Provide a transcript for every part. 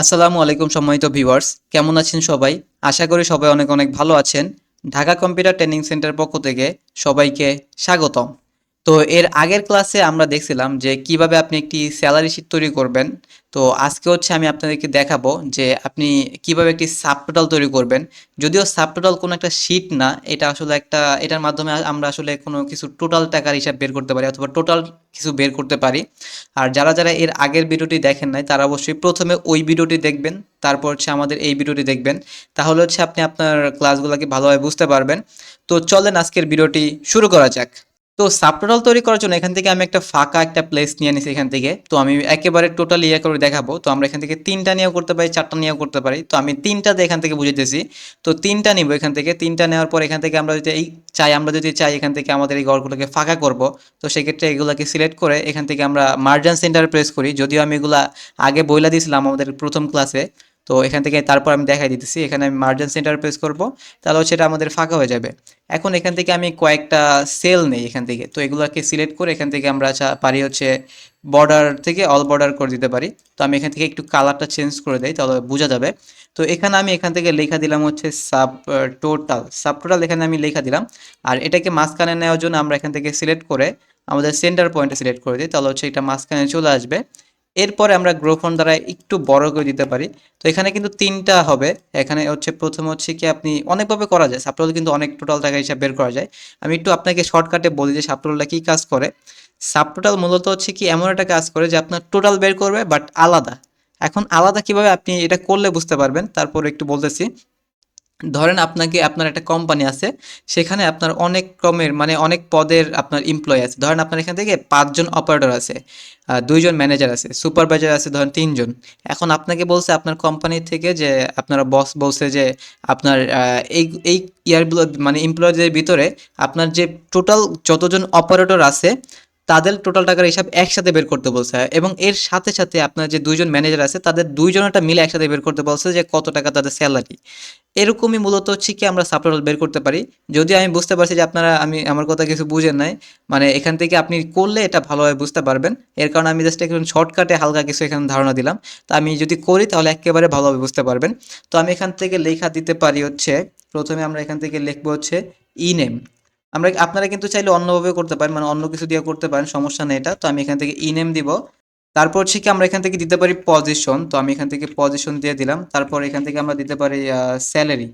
আসসালামু আলাইকুম সম্মানিত ভিউয়ার্স, কেমন আছেন সবাই? আশা করি সবাই অনেক অনেক ভালো আছেন। ঢাকা কম্পিউটার ট্রেনিং সেন্টার পক্ষ থেকে সবাইকে স্বাগতম। তো এর আগের ক্লাসে আমরা দেখছিলাম যে কীভাবে আপনি একটি স্যালারি শিট তৈরি করবেন। তো আজকে হচ্ছে আমি আপনাদেরকে দেখাবো যে আপনি কীভাবে একটি সাবটোটাল তৈরি করবেন। যদিও সাবটোটাল কোনো একটা শিট না, এটা আসলে একটা, এটার মাধ্যমে আমরা আসলে কোনো কিছু টোটাল টাকার হিসাব বের করতে পারি অথবা টোটাল কিছু বের করতে পারি। আর যারা যারা এর আগের ভিডিওটি দেখেন নাই, তারা অবশ্যই প্রথমে ওই ভিডিওটি দেখবেন, তারপর হচ্ছে আমাদের এই ভিডিওটি দেখবেন। তাহলে হচ্ছে আপনি আপনার ক্লাসগুলোকে ভালোভাবে বুঝতে পারবেন। তো চলেন আজকের ভিডিওটি শুরু করা যাক। তো সাবটোটাল তৈরি করার জন্য এখান থেকে আমি একটা ফাঁকা একটা প্লেস নিয়ে নিছি এখান থেকে। তো আমি একেবারে টোটাল ইয়ে করে দেখাবো। তো আমরা এখান থেকে তিনটা নিয়েও করতে পারি, চারটা নিয়েও করতে পারি। তো আমি তিনটাতে এখান থেকে বুঝেতেছি তো তিনটা নিব এখান থেকে। তিনটা নেওয়ার পর এখান থেকে আমরা যদি এই চাই, আমরা যদি চাই এখান থেকে আমাদের এই ঘরগুলোকে ফাঁকা করব, তো সেক্ষেত্রে এগুলোকে সিলেক্ট করে এখান থেকে আমরা মার্জান সেন্টারে প্রেস করি। যদিও আমি এগুলা আগে বইলা দিয়েছিলাম আমাদের প্রথম ক্লাসে তো এখান থেকে তারপর আমি দেখাই দিতেছি। এখানে আমি মার্জান সেন্টার প্রেস করব। তাহলে হচ্ছে এটা আমাদের ফাঁকা হয়ে যাবে। এখন এখান থেকে আমি কয়েকটা সেল নেই এখান থেকে। তো এগুলোকে সিলেক্ট করে এখান থেকে আমরা পারি হচ্ছে বর্ডার থেকে অল বর্ডার করে দিতে পারি। তো আমি এখান থেকে একটু কালারটা চেঞ্জ করে দেই, তাহলে বোঝা যাবে। তো এখানে আমি এখান থেকে লেখা দিলাম হচ্ছে সাব টোটাল সাব টোটাল এখানে আমি লেখা দিলাম। আর এটাকে মাঝখানে নেওয়ার জন্য আমরা এখান থেকে সিলেক্ট করে আমাদের সেন্টার পয়েন্টে সিলেক্ট করে দিই। তাহলে হচ্ছে এটা মাঝখানে চলে আসবে। এরপরে আমরা গ্রো ফোন দ্বারা একটু বড় করে দিতে পারি। তো এখানে কিন্তু তিনটা হবে। এখানে হচ্ছে প্রথম হচ্ছে কি আপনি অনেকভাবে করা যায়। সাবটোটাল কিন্তু অনেক টোটাল টাকা হিসাবে বের করা যায়। আমি একটু আপনাকে শর্টকাটে বলি যে সাবটোটালটা কী কাজ করে। সাবটোটাল মূলত হচ্ছে কি এমন একটা কাজ করে যে আপনার টোটাল বের করবে বাট আলাদা। এখন আলাদা কীভাবে আপনি এটা করলে বুঝতে পারবেন? তারপর একটু বলতেছি। ধরেন আপনাকে আপনার একটা কোম্পানি আছে, সেখানে আপনার অনেক ক্রমের মানে অনেক পদের আপনার এমপ্লয় আছে। ধরেন আপনার এখান থেকে পাঁচজন অপারেটর আছে দুইজন ম্যানেজার আছে সুপারভাইজার আছে, ধরেন তিনজন। এখন আপনাকে বলছে আপনার কোম্পানি থেকে যে আপনারা বস বলছে যে আপনার এই এই ইয়ারগুলো মানে এমপ্লয়ীদের ভিতরে আপনার যে টোটাল যতজন অপারেটর আছে তাদের টোটাল টাকার হিসাব একসাথে বের করতে বলছে। এবং এর সাথে সাথে আপনার যে দুইজন ম্যানেজার আছে, তাদের দুইজনটা মিলে একসাথে বের করতে বলছে যে কত টাকা তাদের স্যালারি এরকমই মূলত হচ্ছে কি আমরা সাবটোটাল বের করতে পারি। যদি আমি বুঝতে পারছি যে আপনারা, আমি আমার কথা কিছু বুঝেন নাই মানে এখান থেকে আপনি করলে এটা ভালোভাবে বুঝতে পারবেন। এর কারণে আমি জাস্ট একজন শর্টকাটে হালকা কিছু এখানে ধারণা দিলাম। তা আমি যদি করি, তাহলে একেবারে ভালোভাবে বুঝতে পারবেন। তো আমি এখান থেকে লেখা দিতে পারি হচ্ছে, প্রথমে আমরা এখান থেকে লিখব হচ্ছে ইনেম আমরা আপনারা কিন্তু চাইলে অন্যভাবে করতে পারেন মানে অন্য কিছু দিয়ে করতে পারেন, সমস্যা নেই এটা। তো আমি এখান থেকে ইনেম দিব। তারপর হচ্ছে কি আমরা এখান থেকে দিতে পারি পজিশন তো আমি এখান থেকে পজিশন দিয়ে দিলাম। তারপর এখান থেকে আমরা দিতে পারি স্যালারি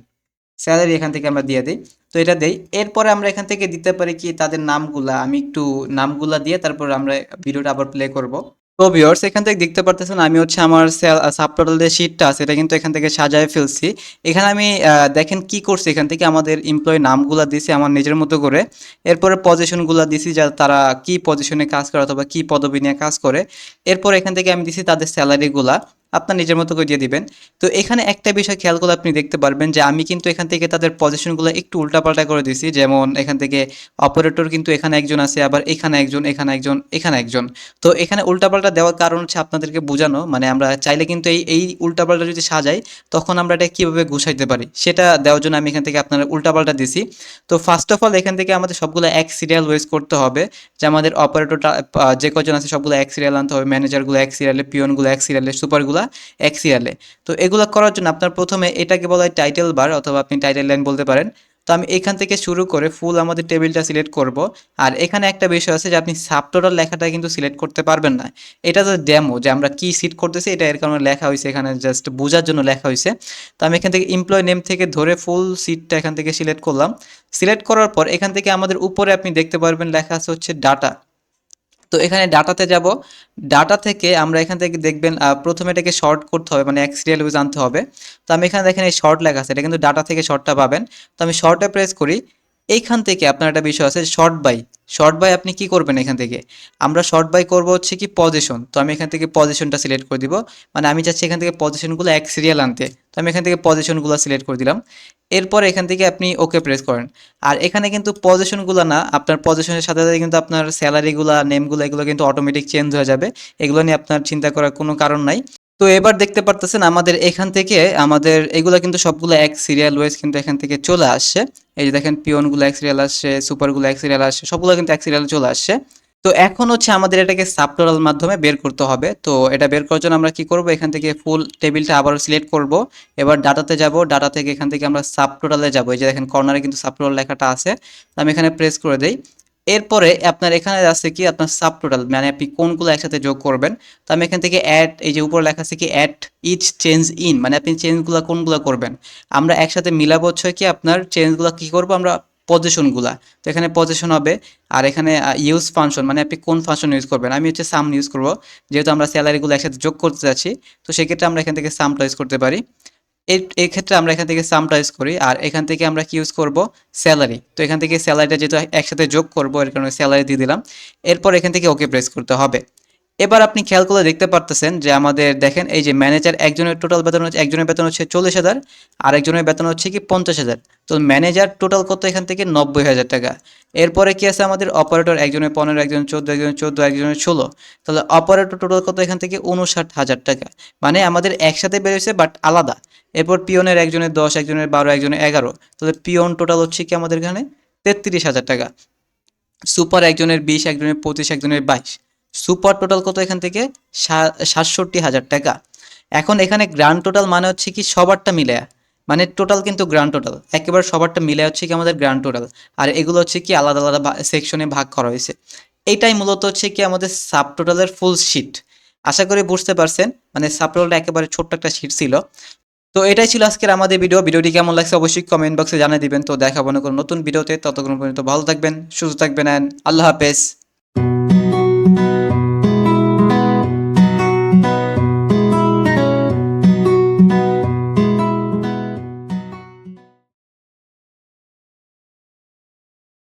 স্যালারি এখান থেকে আমরা দিয়ে দিই। তো এটা দেই। এরপরে আমরা এখান থেকে দিতে পারি কি তাদের নামগুলা। আমি একটু নামগুলা দিয়ে তারপর আমরা ভিডিওটা আবার প্লে করব। তো ভিউয়ার্স এখান থেকে দেখতে পারতেছেন আমি হচ্ছে আমার সাবটোটাল যে শিটটা আছে, এটা কিন্তু এখান থেকে সাজায় ফেলছি। এখানে আমি দেখেন কি করছি, এখান থেকে আমাদের এমপ্লয় নামগুলো দিছি আমার নিজের মতো করে। এরপরে পজিশনগুলো দিছি যা তারা কি পজিশনে কাজ করে অথবা কি পদবি নিয়ে কাজ করে। এরপর এখান থেকে আমি দিছি তাদের স্যালারিগুলা আপনার নিজের মতো করে দিয়ে দিবেন। তো এখানে একটা বিষয় খেয়াল করলে আপনি দেখতে পারবেন যে আমি কিন্তু এখান থেকে তাদের পজিশনগুলো একটু উল্টাপাল্টা করে দিছি যেমন এখান থেকে অপারেটর কিন্তু এখানে একজন আছে, আবার এখানে একজন এখানে একজন এখানে একজন। তো এখানে উল্টাপাল্টা দেওয়ার কারণ হচ্ছে আপনাদেরকে বোঝানো। মানে আমরা চাইলে কিন্তু এই এই উল্টাপাল্টা যদি সাজাই, তখন আমরা এটা কীভাবে গুছাইতে পারি? সেটা দেওয়ার জন্য আমি এখান থেকে আপনারা উল্টাপাল্টা দিছি। তো ফার্স্ট অফ অল এখান থেকে আমাদের সবগুলো এক সিরিয়াল ওয়েজ করতে হবে। যে আমাদের অপারেটরটা যে কজন আছে সবগুলো এক সিরিয়াল আনতে হবে। ম্যানেজারগুলো এক সিরিয়ালে পিয়নগুলো এক সিরিয়ালে সুপারগুলো এক সিরিয়ালে তো এগুলো করার জন্য আপনার প্রথমে এটাকে বলা হয় টাইটেল বার অথবা আপনি টাইটেল লাইন বলতে পারেন। তো আমি এখান থেকে শুরু করে ফুল আমাদের টেবিলটা সিলেক্ট করব। আর এখানে একটা বিষয় আছে যে আপনি সাবটোটাল লেখাটা কিন্তু সিলেক্ট করতে পারবেন না। এটা তো ডেমো যে আমরা কি সিট করতেছি, এটা এর কারণে লেখা হয়েছে এখানে জাস্ট বোঝার জন্য লেখা হয়েছে। তো আমি এখান থেকে এমপ্লয় নেম থেকে ধরে ফুল সিটটা এখান থেকে সিলেক্ট করলাম। সিলেক্ট করার পর এখান থেকে আমাদের উপরে আপনি দেখতে পারবেন লেখা আছে হচ্ছে ডাটা তো এখানে ডাটাতে যাব। ডাটা থেকে আমরা এখান থেকে দেখবেন প্রথমে এটাকে শর্ট করতে হবে মানে এক সিরিয়াল আনতে হবে। তো আমি এখানে দেখেন এই শর্ট লেখা আছে, এটা কিন্তু ডাটা থেকে শর্টটা পাবেন। তো আমি শর্টে প্রেস করি এইখান থেকে আপনার একটা বিষয় আছে শর্ট বাই শর্ট বাই আপনি কি করবেন এখান থেকে? আমরা শর্ট বাই করব হচ্ছে কি পজিশন তো আমি এখান থেকে পজিশনটা সিলেক্ট করে দিব। মানে আমি চাচ্ছি এখান থেকে পজিশনগুলো এক সিরিয়াল আনতে। তো আমি এখান থেকে পজিশনগুলো সিলেক্ট করে দিলাম। এরপর এখান থেকে আপনি ওকে প্রেস করেন। আর এখানে কিন্তু পজিশনগুলো না, আপনার পজিশনের সাথে সাথে কিন্তু আপনার স্যালারিগুলো নেমগুলো এগুলো কিন্তু অটোমেটিক চেঞ্জ হয়ে যাবে। এগুলো নিয়ে আপনার চিন্তা করার কোনো কারণ নাই। তো এবার দেখতে পারতেছেন আমাদের এখান থেকে আমাদের এগুলো কিন্তু সবগুলো এক সিরিয়াল ওয়াইজ কিন্তু এখান থেকে চলে আসছে। এই যে দেখেন পিওনগুলো এক সিরিয়াল আসছে সুপারগুলো এক সিরিয়াল আসছে, সবগুলো কিন্তু এক সিরিয়ালে চলে আসছে। তো এখন হচ্ছে আমাদের এটাকে সাবটোটাল মাধ্যমে বের করতে হবে। তো এটা বের করার জন্য আমরা কি করব? এখান থেকে ফুল টেবিলটা আবারও সিলেক্ট করব। এবার ডাটাতে যাব, ডাটা থেকে এখান থেকে আমরা সাবটোটালে যাব। এই যে দেখেন কর্নারে কিন্তু সাবটোটাল লেখাটা আছে। আমি এখানে প্রেস করে দেই। এরপরে আপনার এখানে আছে কি আপনার সাব টোটাল মানে আপনি কোনগুলো একসাথে যোগ করবেন? তো আমি এখান থেকে অ্যাড এই যে উপরে লেখা আছে কি অ্যাড ইচ চেঞ্জ ইন মানে আপনি চেঞ্জগুলো কোনগুলো করবেন? আমরা একসাথে মিলাবো হচ্ছে কি আপনার চেঞ্জগুলো কি করব? আমরা পজিশনগুলা তো এখানে পজিশন হবে, আর এখানে ইউজ ফাংশন মানে আপনি কোন ফাংশন ইউজ করবেন? আমি হচ্ছে সাম ইউজ করব, যেহেতু আমরা স্যালারিগুলো একসাথে যোগ করতে যাচ্ছি, তো সেক্ষেত্রে আমরা এখান থেকে সামটা ইউজ করতে পারি। এই ক্ষেত্রে আমরা এখান থেকে সামটা ইউজ করি, আর এখান থেকে আমরা কি ইউজ করব? স্যালারি তো এখান থেকে স্যালারিটা যেহেতু একসাথে যোগ করব, এর কারণে স্যালারি দিয়ে দিলাম। এরপর এখান থেকে ওকে প্রেস করতে হবে। এবার আপনি খেয়াল করে দেখতে পারতেছেন যে আমাদের, দেখেন এই যে ম্যানেজার একজনের টোটাল বেতন হচ্ছে, একজনের বেতন হচ্ছে চল্লিশ হাজার আর একজনের বেতন হচ্ছে কি পঞ্চাশ হাজার। তো ম্যানেজার টোটাল কত এখান থেকে? নব্বই হাজার টাকা। এরপরে কি আছে আমাদের? অপারেটর একজনের পনেরো একজন চোদ্দ, একজনের চোদ্দ, একজনের ষোলো। তাহলে অপারেটর টোটাল কত এখান থেকে? উনষাট হাজার টাকা। মানে আমাদের একসাথে বেরোছে বাট আলাদা। এরপর পিয়নের একজনের দশ, একজনের বারো, একজনের এগারো। তাহলে পিয়ন টোটাল হচ্ছে কি আমাদের এখানে? তেত্রিশ হাজার টাকা। সুপার একজনের বিশ, একজনের পঁচিশ, একজনের বাইশ। সুপার টোটাল কত এখান থেকে? সাতষট্টি হাজার টাকা। এখন এখানে গ্রান্ড টোটাল মানে হচ্ছে কি সবারটা মিলে মানে টোটাল কিন্তু গ্রান্ড টোটাল একেবারে সবারটা মিলে হচ্ছে কি আমাদের গ্রান্ড টোটাল আর এগুলো হচ্ছে কি আলাদা আলাদা সেকশনে ভাগ করা হয়েছে। এইটাই মূলত হচ্ছে কি আমাদের সাব টোটালের ফুল শিট আশা করি বুঝতে পারছেন। মানে সাব টোটালটা একেবারে ছোট্ট একটা শিট ছিল। তো এটাই ছিল আজকের আমাদের ভিডিও ভিডিওটি কেমন লাগছে অবশ্যই কমেন্ট বক্সে জানিয়ে দিবেন। তো দেখাবো না কোনো নতুন ভিডিওতে ততক্ষণ পর্যন্ত ভালো থাকবেন, সুস্থ থাকবেন অ্যান্ড আল্লাহ হাফেজ।